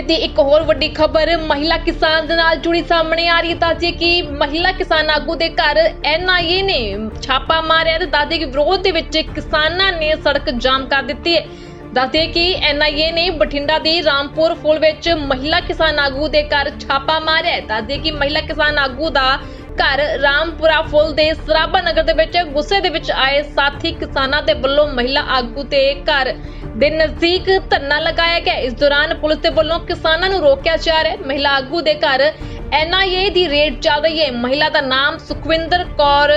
ਦੀ ਇੱਕ ਹੋਰ ਵੱਡੀ ਖਬਰ, ਮਹਿਲਾ ਕਿਸਾਨ ਦੇ ਨਾਲ ਜੁੜੀ ਸਾਹਮਣੇ ਆ ਰਹੀ ਹੈ। ਤਾਂ ਕਿ ਮਹਿਲਾ ਕਿਸਾਨ ਆਗੂ ਦੇ ਘਰ ਐਨਆਈਏ ਨੇ ਛਾਪਾ ਮਾਰਿਆ ਤੇ ਦਾਦੇ ਦੇ ਵਿਰੋਧ ਦੇ ਵਿੱਚ ਕਿਸਾਨਾਂ ਨੇ ਸੜਕ ਜਾਮ ਕਰ ਦਿੱਤੀ ਹੈ। ਦੱਸਦੇ ਕਿ ਐਨਆਈਏ ਨੇ ਬਠਿੰਡਾ ਦੀ ਰਾਮਪੁਰ ਫੁੱਲ ਵਿੱਚ ਮਹਿਲਾ ਕਿਸਾਨ ਆਗੂ ਦੇ ਘਰ ਛਾਪਾ ਮਾਰਿਆ ਹੈ। ਦੱਸਦੇ ਕਿ ਮਹਿਲਾ ਕਿਸਾਨ ਆਗੂ ਦਾ ਘਰ ਰਾਮਪੁਰਾ ਫੁੱਲ ਦੇ ਸਰਾਭਾ ਨਗਰ ਦੇ ਵਿੱਚ ਗੁੱਸੇ ਦੇ ਵਿੱਚ ਆਏ ਸਾਥੀ ਕਿਸਾਨਾਂ ਦੇ ਵੱਲੋਂ ਮਹਿਲਾ ਆਗੂ ਦੇ ਘਰ ਦੇ ਨਜ਼ਦੀਕ ਧਰਨਾ ਲਗਾਇਆ ਗਿਆ। ਇਸ ਦੌਰਾਨ ਪੁਲਿਸ ਦੇ ਵੱਲੋਂ ਕਿਸਾਨਾਂ ਨੂੰ ਰੋਕਿਆ ਜਾ ਰਿਹਾ ਹੈ। ਮਹਿਲਾ ਆਗੂ ਦੇ ਘਰ ਐਨਆਈਏ ਦੀ ਰੇਡ ਚੱਲ ਰਹੀ ਹੈ। ਮਹਿਲਾ ਦਾ ਨਾਮ ਸੁਖਵਿੰਦਰ ਕੌਰ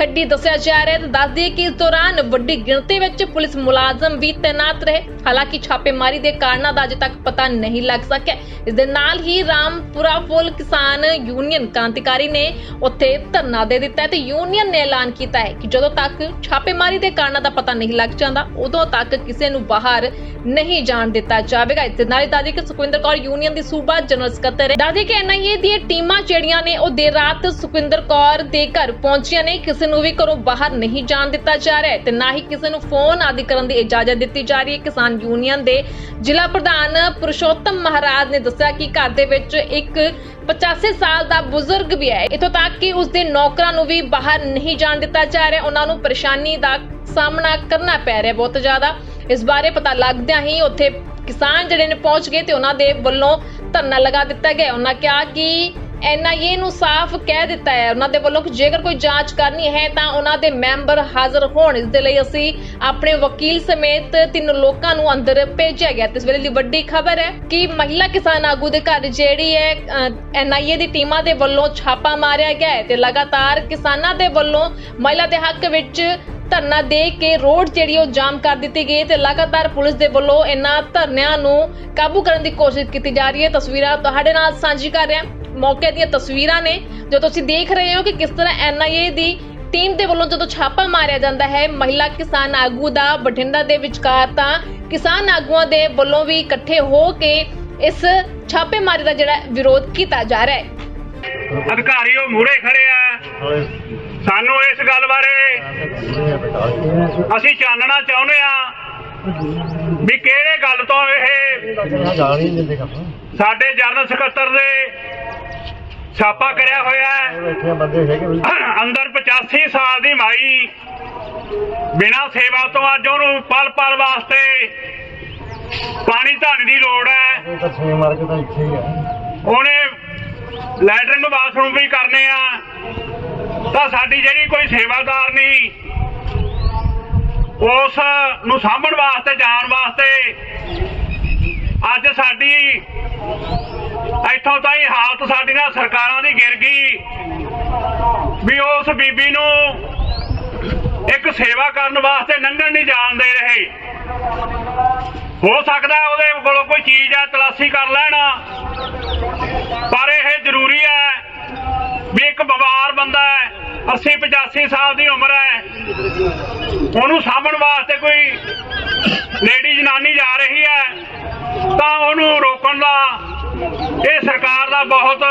ਖੱਡੀ ਦੱਸਿਆ ਜਾ ਰਿਹਾ ਹੈ ਦੱਸ ਦਈਏ ਕਿ ਇਸ ਦੌਰਾਨ ਵੱਡੀ ਗਿਣਤੀ ਵਿੱਚ ਪੁਲਿਸ ਮੁਲਾਜ਼ਮ ਵੀ ਤੈਨਾਤ ਰਹੇ। ਹਾਲਾਂਕਿ ਛਾਪੇਮਾਰੀ ਦੇ ਕਾਰਨਾਂ ਦਾ ਅਜੇ ਤੱਕ ਪਤਾ ਨਹੀਂ ਲੱਗ ਸਕਿਆ। ਇਸ ਦੇ ਨਾਲ ਹੀ ਰਾਮਪੁਰਾ ਫੁੱਲ ਕਿਸਾਨ ਯੂਨੀਅਨ ਕਾਂਤੀਕਾਰੀ ਨੇ ਉੱਥੇ ਧਰਨਾ ਦੇ ਦਿੱਤਾ ਤੇ ਯੂਨੀਅਨ ਨੇ ਐਲਾਨ ਕੀਤਾ ਹੈ ਕਿ ਜਦੋਂ ਤੱਕ ਛਾਪੇਮਾਰੀ ਦੇ ਕਾਰਨਾਂ ਦਾ ਪਤਾ ਨਹੀਂ ਲੱਗ ਜਾਂਦਾ, ਉਦੋਂ ਤੱਕ ਕਿਸੇ ਨੂੰ ਬਾਹਰ ਨਹੀਂ ਜਾਣ ਦਿੱਤਾ ਜਾਵੇਗਾ। ਇਸ ਦੇ ਨਾਲ ਹੀ ਦਾਦੀ ਕਿ ਸੁਖਵਿੰਦਰ ਕੌਰ ਯੂਨੀਅਨ ਦੀ ਸੂਬਾ ਜਨਰਲ ਸਕੱਤਰ ਹੈ। ਦਾਦੀ ਕਿ ਐਨਆਈਏ ਦੀਆਂ ਟੀਮਾਂ ਜਿਹੜੀਆਂ ਨੇ, ਉਹ ਦੇਰ ਰਾਤ ਸੁਖਵਿੰਦਰ ਕੌਰ ਦੇ ਘਰ ਪਹੁੰਚੀਆਂ ਨੇ। ਕਿਸੇ ਨੂੰ ਵੀ ਘਰੋਂ ਬਾਹਰ ਨਹੀਂ ਜਾਣ ਦਿੱਤਾ ਜਾ ਰਿਹਾ ਹੈ ਤੇ ਨਾ ਹੀ ਕਿਸੇ ਨੂੰ ਫੋਨ ਆਦਿ ਕਰਨ ਦੀ ਇਜਾਜ਼ਤ ਦਿੱਤੀ ਜਾ ਰਹੀ ਹੈ। ਕਿਸਾਨ ਯੂਨੀਅਨ ਦੇ ਜ਼ਿਲ੍ਹਾ ਪ੍ਰਧਾਨ ਪੁਰਸ਼ੋਤਮ ਮਹਾਰਾਜ ਨੇ ਦੱਸਿਆ ਕਿ ਘਰ ਦੇ ਵਿੱਚ ਇੱਕ 85 ਸਾਲ ਦਾ ਬਜ਼ੁਰਗ ਵੀ ਹੈ। ਇਥੋਂ ਤੱਕ ਕਿ ਉਸ ਦੇ ਨੌਕਰਾਂ ਨੂੰ ਵੀ ਬਾਹਰ ਨਹੀਂ ਜਾਣ ਦਿੱਤਾ ਜਾ ਰਿਹਾ। ਉਹਨਾਂ ਨੂੰ ਪਰੇਸ਼ਾਨੀ ਦਾ ਸਾਹਮਣਾ ਕਰਨਾ ਪੈ ਰਿਹਾ ਬਹੁਤ ਜ਼ਿਆਦਾ। ਇਸ ਬਾਰੇ ਪਤਾ ਲੱਗਦਿਆਂ ਹੀ ਉੱਥੇ ਕਿਸਾਨ ਜਿਹੜੇ ਨੇ ਪਹੁੰਚ ਗਏ ਤੇ ਉਹਨਾਂ ਦੇ ਵੱਲੋਂ ਧਰਨਾ ਲਗਾ ਦਿੱਤਾ ਗਿਆ। ਉਹਨਾਂ ਕਿਹਾ ਕਿ ਐਨਆਈਏ ਨੂੰ ਸਾਫ਼ ਕਹਿ ਦਿੱਤਾ ਹੈ। ਉਹਨਾਂ ਦੇ ਵੱਲੋਂ ਕਿ ਜੇਕਰ ਕੋਈ ਜਾਂਚ ਕਰਨੀ ਹੈ ਤਾਂ ਉਹਨਾਂ ਦੇ ਮੈਂਬਰ ਹਾਜ਼ਰ ਹੋਣ। ਇਸ ਦੇ ਲਈ ਅਸੀਂ ਆਪਣੇ ਵਕੀਲ ਸਮੇਤ ਤਿੰਨ ਲੋਕਾਂ ਨੂੰ ਅੰਦਰ ਭੇਜਿਆ ਗਿਆ। ਤੇ ਇਸ ਵੇਲੇ ਦੀ ਵੱਡੀ ਖਬਰ ਹੈ ਕਿ ਮਹਿਲਾ ਕਿਸਾਨ ਆਗੂ ਦੇ ਘਰ ਜਿਹੜੀ ਹੈ ਐਨਆਈਏ ਦੀ ਟੀਮਾਂ ਦੇ ਵੱਲੋਂ ਛਾਪਾ ਮਾਰਿਆ ਗਿਆ ਹੈ ਤੇ ਲਗਾਤਾਰ ਕਿਸਾਨਾਂ ਦੇ ਵੱਲੋਂ ਮਹਿਲਾ ਦੇ ਹੱਕ ਵਿੱਚ ਧਰਨਾ ਦੇ ਕੇ ਰੋਡ ਜਿਹੜੀ ਉਹ ਜਾਮ ਕਰ ਦਿੱਤੀ ਗਈ ਤੇ ਲਗਾਤਾਰ ਪੁਲਿਸ ਦੇ ਵੱਲੋਂ ਇਹਨਾਂ ਧਰਨਿਆਂ ਨੂੰ ਕਾਬੂ ਕਰਨ ਦੀ ਕੋਸ਼ਿਸ਼ ਕੀਤੀ ਜਾ ਰਹੀ ਹੈ। ਤਸਵੀਰਾਂ ਤੁਹਾਡੇ ਨਾਲ ਸਾਂਝੀ ਕਰ ਰਿਹਾ ਹਾਂ। ਮੌਕੇ ਦੀਆਂ ਤਸਵੀਰਾਂ ਨੇ ਜੋ ਤੁਸੀਂ ਦੇਖ ਰਹੇ ਹੋ ਕਿ ਕਿਸ ਤਰ੍ਹਾਂ ਐਨਆਈਏ ਦੀ ਟੀਮ ਦੇ ਵੱਲੋਂ ਜਦੋਂ ਛਾਪਾ ਮਾਰਿਆ ਜਾਂਦਾ ਹੈ ਮਹਿਲਾ ਕਿਸਾਨ ਆਗੂ ਦਾ ਬਠਿੰਡਾ ਦੇ ਵਿਚਕਾਰ ਤਾਂ ਕਿਸਾਨ ਆਗੂਆਂ ਦੇ ਵੱਲੋਂ ਵੀ ਇਕੱਠੇ ਹੋ ਕੇ ਇਸ ਛਾਪੇਮਾਰੀ ਦਾ ਜਿਹੜਾ ਵਿਰੋਧ ਕੀਤਾ ਜਾ ਰਿਹਾ ਹੈ। ਅਧਿਕਾਰੀ ਉਹ ਮੂਹਰੇ ਖੜੇ ਆ। ਸਾਨੂੰ ਇਸ ਗੱਲ ਬਾਰੇ ਅਸੀਂ ਜਾਣਨਾ ਚਾਹੁੰਦੇ ਆ ਵੀ ਕਿਹੜੇ ਗੱਲ ਤੋਂ ਇਹ ਸਾਡੇ ਜਨਰਲ ਸਕੱਤਰ ਦੇ ਛਾਪਾ ਕਰਿਆ ਹੋਇਆ ਹੈ। ਅੰਦਰ 85 ਸਾਲ ਦੀ ਮਾਈ ਬਿਨਾਂ ਸੇਵਾ ਤੋਂ ਅੱਜ ਉਹਨੂੰ ਪਲ ਪਲ ਵਾਸਤੇ ਪਾਣੀ ਧਾਣੀ ਦੀ ਲੋੜ ਹੈ। ਉਹਨੇ ਲੈਟਰਿੰਗ ਬਾਥਰੂਮ ਵੀ ਕਰਨੇ ਆ। ਤਾਂ ਸਾਡੀ ਜਿਹੜੀ ਕੋਈ ਸੇਵਾਦਾਰ ਨਹੀਂ ਉਸ ਨੂੰ ਸਾਂਭਣ ਵਾਸਤੇ ਜਾਣ ਵਾਸਤੇ ਅੱਜ ਸਾਡੀ ਤਾਈਂ ਹਾਲਤ ਨਾਲ ਸਰਕਾਰਾਂ ਦੀ ਗਿਰ ਗਈ। ਵੀ ਉਸ ਬੀਬੀ ਨੂੰ ਇੱਕ ਸੇਵਾ ਕਰਨ ਵਾਸਤੇ ਲੰਘਣ ਨਹੀਂ ਜਾਣ ਦੇ ਰਹੇ। ਹੋ ਸਕਦਾ ਉਹਦੇ ਕੋਲੋਂ ਕੋਈ ਚੀਜ਼ ਆ, ਤਲਾਸ਼ੀ ਕਰ ਲੈਣ। ਪਰ ਇਹ ਜ਼ਰੂਰੀ ਹੈ ਵੀ ਇੱਕ ਬਿਮਾਰ ਬੰਦਾ ਹੈ 80 85 ਸਾਲ ਦੀ ਉਮਰ ਹੈ। ਉਹਨੂੰ ਸਾਂਭਣ ਵਾਸਤੇ ਕੋਈ ਲੇਡੀ ਜਨਾਨੀ ਜਾ ਰਹੀ ਹੈ, ਤਾਂ ਉਹਨੂੰ ਰੋਕਣ ਦਾ ਇਹ ਸਰਕਾਰ ਦਾ ਬਹੁਤ